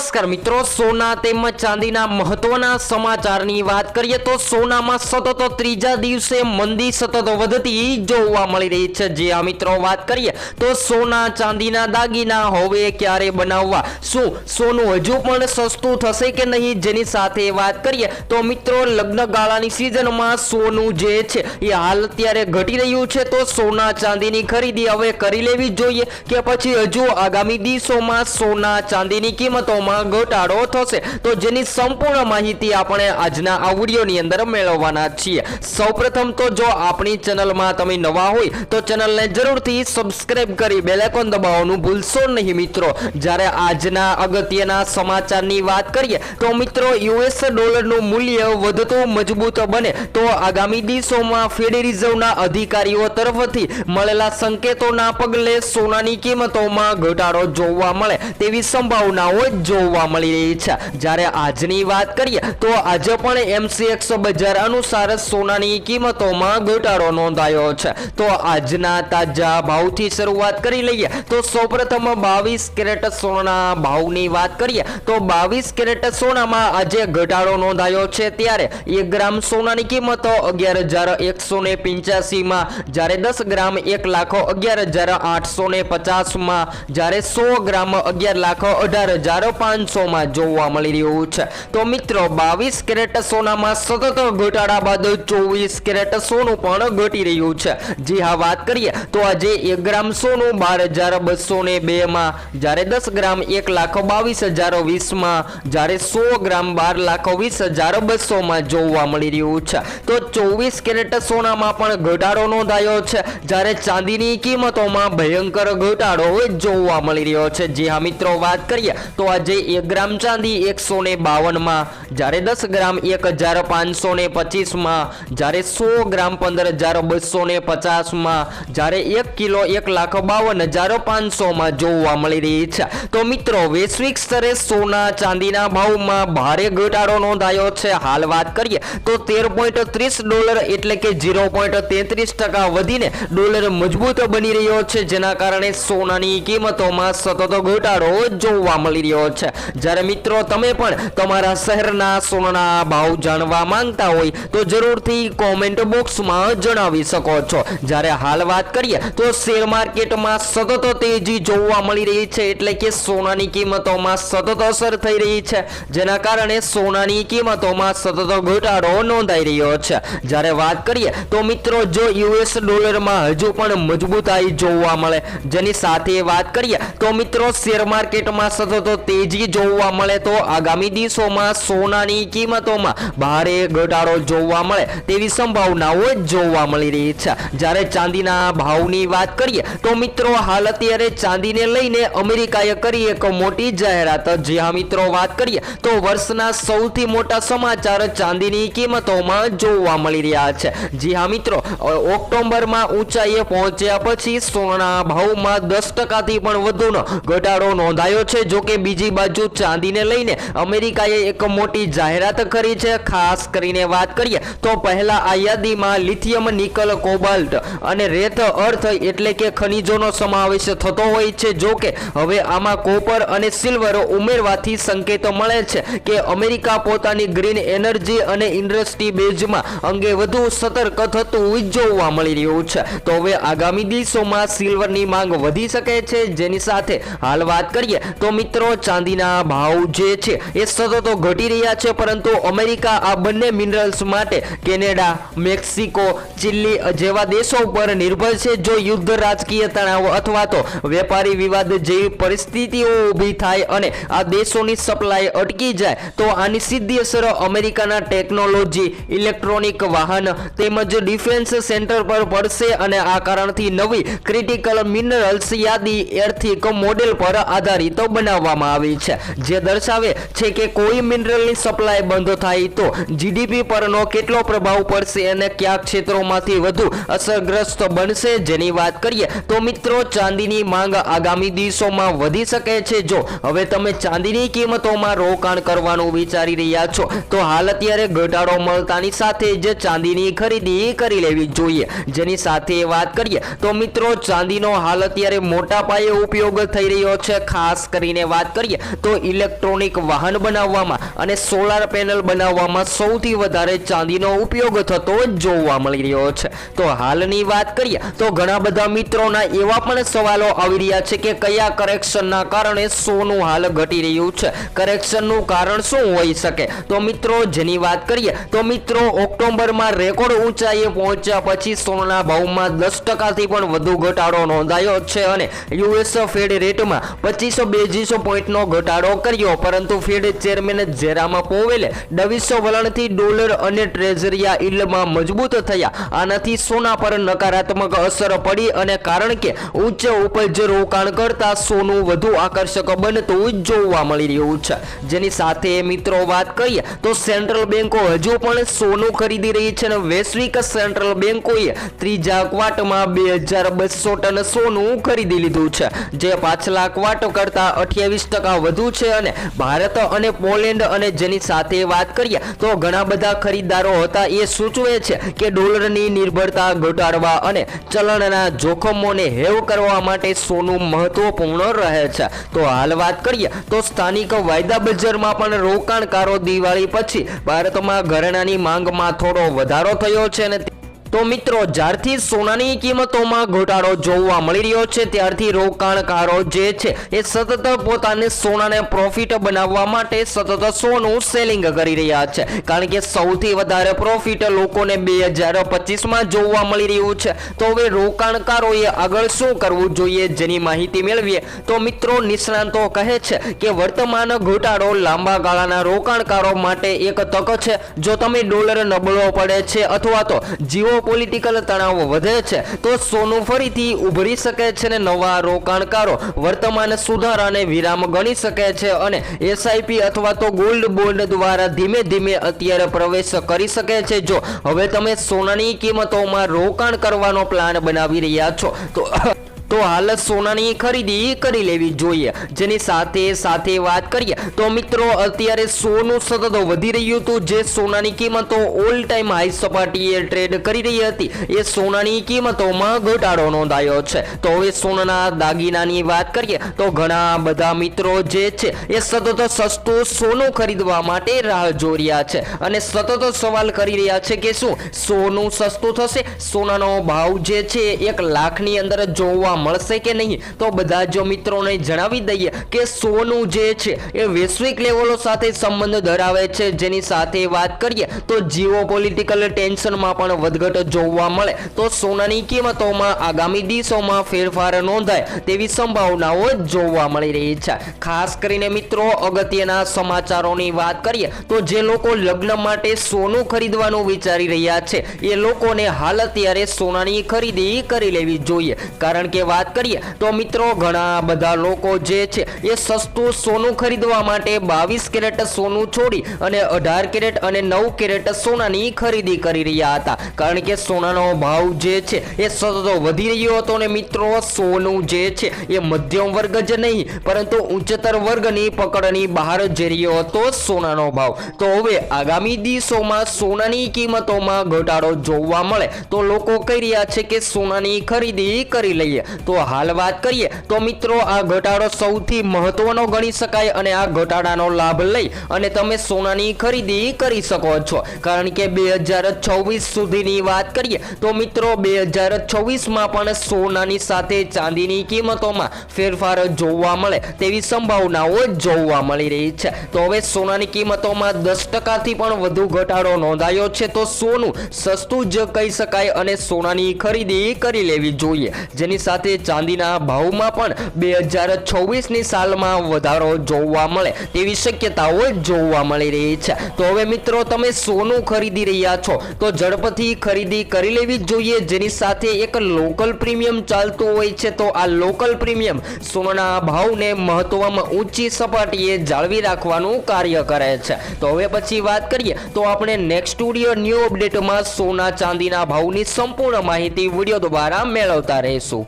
નમસ્કાર મિત્રો, સોના તેમજ ચાંદીના મહત્વના સમાચારની વાત કરીએ તો સોનામાં સતત ત્રીજા દિવસે મંદી સતત વધતી જોવા મળી રહી છે. જે આ મિત્રો વાત કરીએ તો સોના, ચાંદીના દાગીના હવે ક્યારે બનાવવા? શું સોનું હજુ પણ સસ્તું થશે કે નહીં જેની સાથે વાત કરીએ તો મિત્રો, લગ્ન ગાળાની સિઝનમાં સોનું જે છે એ હાલ અત્યારે ઘટી રહ્યું છે તો સોના, ચાંદીની ખરીદી હવે કરી લેવી જોઈએ કે પછી હજુ આગામી દિવસોમાં સોના, ચાંદીની કિંમતોમાં ઘટાડો થશે. તો જેની સંપૂર્ણ માહિતી આપણે આજના આ વિડીયોની અંદર મેળવવાના છીએ. સૌપ્રથમ તો જો આપણી ચેનલમાં તમે નવા હોય, તો ચેનલને જરૂરથી સબસ્ક્રાઇબ કરી બેલ આઇકોન દબાવવાનું ભૂલશો નહીં મિત્રો. જ્યારે આજના અગત્યના સમાચારની વાત કરીએ, તો મિત્રો યુએસ ડોલરનું મૂલ્ય વધતું મજબૂત બને. તો આગામી દિવસોમાં ફેડ રિઝર્વના અધિકારીઓ તરફથી મળેલા સંકેતોના પગલે સોનાની કિંમતોમાં ઘટાડો જોવા મળે તેવી સંભાવનાઓ જોવા મળી રહી છે. જ્યારે આજની વાત કરીએ તો આજે પણ એમસી એકસો બજાર અનુસાર સોનાની કિંમતોમાં ઘટાડો નોંધાયો છે. તો આજના તાજા ભાવથી શરૂઆત કરી લઈએ તો સૌપ્રથમ બાવીસ કેરેટ સોનાના ભાવની વાત કરીએ તો બાવીસ કેરેટ સોનામાં આજે ઘટાડો નોંધાયો છે. ત્યારે એક ગ્રામ સોનાની કિંમત અગિયાર હજાર એકસો ને પિંચ્યાસીમાં, જ્યારે દસ ગ્રામ એક લાખ અગિયાર હજાર આઠસો ને પચાસમાં, જ્યારે સો ગ્રામ અગિયાર લાખ અઢાર હજાર પાંચસોમાં જોવા મળી રહ્યું છે. તો મિત્રો, બાવીસ કેરેટ સોનામાં સતત ઘટાડા બાદ ચોવીસ કેરેટ સોનું પણ ઘટી રહ્યું છે. જી હા, વાત કરીએ, તો આજે એક ગ્રામ સોનું બાર હજાર બસો ને બે માં, જ્યારે દસ ગ્રામ એક લાખ બાવીસ હજાર વીસમાં, જ્યારે સો ગ્રામ બાર લાખ વીસ હજાર બસોમાં જોવા મળી રહ્યું છે. તો ચોવીસ કેરેટ સોનામાં પણ ઘટાડો નોંધાયો છે. જ્યારે ચાંદીની કિંમતોમાં ભયંકર ઘટાડો જોવા મળી રહ્યો છે. જી હા, મિત્રો, વાત કરીએ, તો આજે એક ગ્રામ ચાંદી એકસો ને બાવનમાં, જ્યારે દસ ગ્રામ એક હજાર પાંચસો ને પચીસમાં, જ્યારે સો ગ્રામ પંદર હજાર બસો ને પચાસમાં, જ્યારે એક કિલો એક લાખ બાવન હજાર પાંચસોમાં જોવા મળી રહી છે. તો મિત્રો, વૈશ્વિક સ્તરે સોના ચાંદીના ભાવમાં ભારે ઘટાડો નોંધાયો છે. હાલ વાત કરીએ તો તેર પોઈન્ટ ત્રીસ ડોલર એટલે કે ઝીરો પોઈન્ટ તેત્રીસ ટકા વધીને ડોલર મજબૂત બની રહ્યો છે. જેના કારણે સોનાની કિંમતોમાં સતત ઘટાડો જોવા મળી રહ્યો છે. જ્યારે મિત્રો તમે પણ તમારા શહેરના સોનાના ભાવ જાણવા માંગતા હોય તો જરૂરથી કોમેન્ટ બોક્સમાં જણાવી શકો છો. જ્યારે હાલ વાત કરીએ તો શેર માર્કેટમાં સતત તેજી જોવા મળી રહી છે એટલે કે સોનાની કિંમતોમાં સતત અસર થઈ રહી છે. જેના કારણે સોનાની કિંમતોમાં સતત ઘટાડો નોંધાઈ રહ્યો છે. જ્યારે વાત કરીએ તો મિત્રો જો યુએસ ડોલરમાં હજુ પણ મજબૂતાઈ જોવા મળે. જેની સાથે વાત કરીએ તો મિત્રો શેર માર્કેટમાં સતત તેજી જોવા મળે તો આગામી દિવસોમાં સોનાની કિંમતોમાં ભારે ઘટાડો જોવા મળે તેવી સંભાવનાઓ જોવા મળી રહી છે. જ્યારે ચાંદીના ભાવની વાત કરીએ તો મિત્રો હાલ અત્યારે ચાંદીને લઈને અમેરિકાએ કરી એક મોટી જાહેરાત. જે હા મિત્રો, વાત કરીએ તો વર્ષના સૌથી મોટા સમાચાર ચાંદીની કિંમતોમાં જોવા મળી રહ્યા છે. જી હા મિત્રો ઓક્ટોબરમાં ઊંચાઈએ પહોંચ્યા પછી સોનાના ભાવમાં દસ ટકાથી પણ વધુનો ઘટાડો નોંધાયો છે. જો કે બીજી બાજુ ચાંદીને લઈને અમેરિકાએ એક મોટી જાહેરાત કરી છે. ખાસ કરીને વાત કરીએ તો પહેલા આ યાદીમાં લિથિયમ, નિકલ, કોબાલ્ટ અને રેત અર્થ એટલે કે ખનિજોનો સમાવેશ થતો હોય છે. જો કે હવે આમાં કોપર અને સિલ્વર ઉમેરવાથી સંકેતો મળે છે કે અમેરિકા પોતાની ગ્રીન એનર્જી અને ઇન્ડસ્ટ્રી બેઝમાં અંગે વધુ સતર્ક થતું જોવા મળી રહ્યું છે. તો હવે આગામી દિવસોમાં સિલ્વરની માંગ વધી શકે છે. જેની સાથે હાલ વાત કરીએ તો મિત્રો ચાંદીના ભાવ જે છે, એ સતત ઘટી રહ્યા છે, પરંતુ અમેરિકા આ બંને મિનરલ્સ માટે કેનેડા, મેક્સિકો ચિલ્લી જેવા દેશો ઉપર નિર્ભર છે. જો યુદ્ધ, રાજકીય તણાવ અથવા તો વેપારી વિવાદ જેવી પરિસ્થિતિઓ ઊભી થાય અને આ દેશોની સપ્લાય અટકી જાય, તો આની સીધી અસર અમેરિકાના ટેકનોલોજી, ઇલેક્ટ્રોનિક વાહન તેમજ ડિફેન્સ સેન્ટર પર પડશે અને આ કારણથી નવી ક્રિટિકલ મિનરલ્સ યાદી એર્થિક મોડેલ પર આધારિત બનાવવામાં આવી છે. જે દર્શાવે છે કે કોઈ મિનરલની સપ્લાય બંધ થાય તો જીડીપી પરનો કેટલો પ્રભાવ પડશે અને કયા ક્ષેત્રોમાંથી વધુ અસરગ્રસ્ત બનશે જેની વાત કરીએ તો મિત્રો ચાંદીની માંગ આગામી દિવસોમાં વધી શકે છે. જો હવે તમે ચાંદીની કિંમતોમાં રોકાણ કરવાનું વિચારી રહ્યા છો, તો હાલ અત્યારે ઘટાડો મળતાની સાથે જ ચાંદીની ખરીદી કરી લેવી જોઈએ. જેની સાથે વાત કરીએ તો મિત્રો ચાંદીનો હાલ અત્યારે મોટા પાયે ઉપયોગ થઈ રહ્યો છે. ખાસ કરીને વાત કરીએ તો ઇલેક્ટ્રોનિક વાહન બનાવવામાં અને સોલાર પેનલ બનાવવામાં સૌથી વધારે ચાંદીનો ઉપયોગ થતો જોવા મળી રહ્યો છે. તો હાલની વાત કરીએ, તો ઘણા બધા મિત્રોના એવા પણ સવાલો આવી રહ્યા છે કે કયા કરેક્શનના કારણે સોનું હાલ ઘટી રહ્યું છે? કરેક્શનનું કારણ શું હોઈ શકે? તો મિત્રો, જેની વાત કરીએ, તો મિત્રો, ઓક્ટોબરમાં રેકોર્ડ ઊંચાઈએ પહોંચ્યા પછી સોનાના ભાવમાં દસ ટકાથી પણ વધુ ઘટાડો નોંધાયો છે અને યુએસ ફેડ રેટમાં પચીસો બેજીસો પોઈન્ટનો ઘટાડો કર્યો, પરંતુ ફેડ ચેરમેન જેરામ પોવેલે ડવીસો વલણથી ડોલર અને ટ્રેઝરિયા ઇલ્ડમાં મજબૂત થયા. આનાથી સોના પર નકારાત્મક અસર પડી અને કારણ કે ઉચ્ચ ઉપજ રોકાણ કરતા સોનું વધુ આકર્ષક બનતું જોવા મળી રહ્યું છે. જેની સાથે મિત્રો વાત કરીએ, તો સેન્ટ્રલ બેન્કો હજુ પણ સોનું ખરીદી રહી છે અને વૈશ્વિક સેન્ટ્રલ બેન્કોએ ત્રીજા ક્વાર્ટમાં બે હજાર બસો ટન સોનું ખરીદી લીધું છે. જે પાછલા ક્વાર્ટ કરતા અઠ્યાવીસ ટકા વધુ છે અને ભારત અને પોલેન્ડ અને જેની સાથે વાત કરીએ, તો ઘણા બધા ખરીદદારો હતા એ સૂચવે છે કે ડોલરની નિર્ભરતા ઘટાડવા અને ચલણના જોખમોને હેવ કરવા માટે સોનું મહત્વપૂર્ણ રહે છે. તો હાલ વાત કરીએ, તો સ્થાનિક વાયદા બજારમાં પણ રોકાણકારો દિવાળી પછી ભારતમાં ઘરેણાની માંગમાં થોડો વધારો થયો છે અને તો મિત્રો, જ્યારથી સોનાની કિંમતોમાં ઘટાડો જોવા મળી રહ્યો છે, ત્યારથી રોકાણકારો જે છે, એ સતત પોતાને સોનાને પ્રોફિટ બનાવવા માટે સતત સોનું સેલિંગ કરી રહ્યા છે. કારણ કે સૌથી વધારે પ્રોફિટ લોકોને બે હજાર પચીસમાં જોવા મળી રહ્યું છે. તો હવે રોકાણકારોએ આગળ શું કરવું જોઈએ જેની માહિતી મેળવીએ? તો મિત્રો, નિષ્ણાંતો કહે છે કે વર્તમાન ઘટાડો લાંબા ગાળાના રોકાણકારો માટે એક તક છે. જો તમે ડોલર નબળો પડે છે અથવા તો જીઓ પોલિટિકલ તણાવ વધે છે, તો સોનું ફરીથી ઉભરી શકે છે ને નવા રોકાણકારો વર્તમાન સુધારાને વિરામ ગણી શકે છે અને એસઆઈપી અથવા તો ગોલ્ડ બોન્ડ દ્વારા ધીમે ધીમે અત્યારે પ્રવેશ કરી શકે છે. જો હવે તમે સોનાની કિંમતોમાં રોકાણ કરવાનો પ્લાન બનાવી રહ્યા છો, તો તો હાલ સોનાની ખરીદી કરી લેવી જોઈએ. જેની સાથે સાથે વાત કરીએ, તો મિત્રો અત્યારે સોનું સતત વધી રહ્યું હતું. જે સોનાની કિંમતો ઓલ ટાઈમ હાઈ સપાટીએ ટ્રેડ કરી રહી હતી. એ સોનાની કિંમતોમાં ઘટાડો નોંધાયો છે. તો હવે સોનાના દાગીનાની વાત કરીએ, તો ઘણા બધા મિત્રો જે છે, એ સતત સસ્તું સોનું ખરીદવા માટે રાહ જોઈ રહ્યા છે. અને સતત સવાલ કરી રહ્યા છે કે શું સોનું સસ્તું થશે? સોનાનો ભાવ જે છે, એક લાખની અંદર જોવા મળશે કે નહીં? તો બધા જો મિત્રોને જણાવી દઈએ કે સોનું જે છે, એ વૈશ્વિક લેવલો સાથે સંબંધ ધરાવે છે. જેની સાથે વાત કરીએ, તો જીઓ પોલિટિકલ ટેન્શનમાં પણ વધઘટ જોવા મળે. તો સોનાની કિંમતોમાં આગામી દિવસોમાં ફેરફાર નોંધાય તેવી સંભાવનાઓ જોવા મળી રહી છે. ખાસ કરીને મિત્રો, અગત્યના સમાચારોની વાત કરીએ, તો જે લોકો લગ્ન માટે સોનું ખરીદવાનું વિચારી રહ્યા છે, એ લોકોને હાલ અત્યારે સોનાની ખરીદી કરી લેવી જોઈએ. કારણ કે વાત કરીએ તો મિત્રો ઘણા બધા લોકો જે છે એ સસ્તું સોનું ખરીદવા માટે બાવીસ કેરેટ સોનું છોડી અને અઢાર કેરેટ અને નવ કેરેટ સોનાની ખરીદી કરી રહ્યા હતા. કારણ કે સોનાનો ભાવ જે છે એ સતત વધી રહ્યો હતો અને મિત્રો, સોનું જે છે એ મધ્યમ વર્ગ જ નહીં, પરંતુ ઉચ્ચતર વર્ગની પકડની બહાર જઈ રહ્યો હતો સોનાનો ભાવ. તો હવે આગામી દિવસોમાં સોનાની કિંમતોમાં ઘટાડો જોવા મળે તો લોકો કહી રહ્યા છે કે સોનાની ખરીદી કરી લઈએ. તો હાલ વાત કરીએ, તો મિત્રો આ ઘટાડો સૌથી મહત્વનો ગણી શકાય અને આ ઘટાડાનો લાભ લઈ અને તમે સોનાની ખરીદી કરી શકો છો. કારણ કે બે હજાર છવ્વીસ સુધીની વાત કરીએ, તો મિત્રો બે હજાર છવ્વીસમાં પણ સોનાની સાથે ચાંદીની કિંમતોમાં ફેરફાર જોવા મળે તેવી સંભાવનાઓ જોવા મળી રહી છે. તો હવે સોનાની કિંમતોમાં દસ ટકાથી પણ વધુ ઘટાડો નોંધાયો છે, તો સોનું સસ્તું જ કહી શકાય અને સોનાની ખરીદી કરી લેવી જોઈએ. જેની સાથે ચાંદીના ભાવમાં પણ બે હજાર છવ્વીસની સાલમાં વધારો જોવા મળે તેવી શક્યતાઓ જોવા મળી રહી છે. તો હવે મિત્રો તમે સોનું ખરીદી રહ્યા છો, તો ઝડપથી ખરીદી કરી લેવી જોઈએ. જેની સાથે એક લોકલ પ્રીમિયમ ચાલતું હોય છે, તો આ લોકલ પ્રીમિયમ સોનાના ભાવને મહત્વમાં ઊંચી સપાટીએ જાળવી રાખવાનું કાર્ય કરે છે. તો હવે પછી વાત કરીએ, તો આપણે નેક્સ્ટ સ્ટુડિયો ન્યૂ અપડેટમાં સોના ચાંદીના ભાવની સંપૂર્ણ માહિતી વીડિયો દ્વારા મેળવતા રહીશું.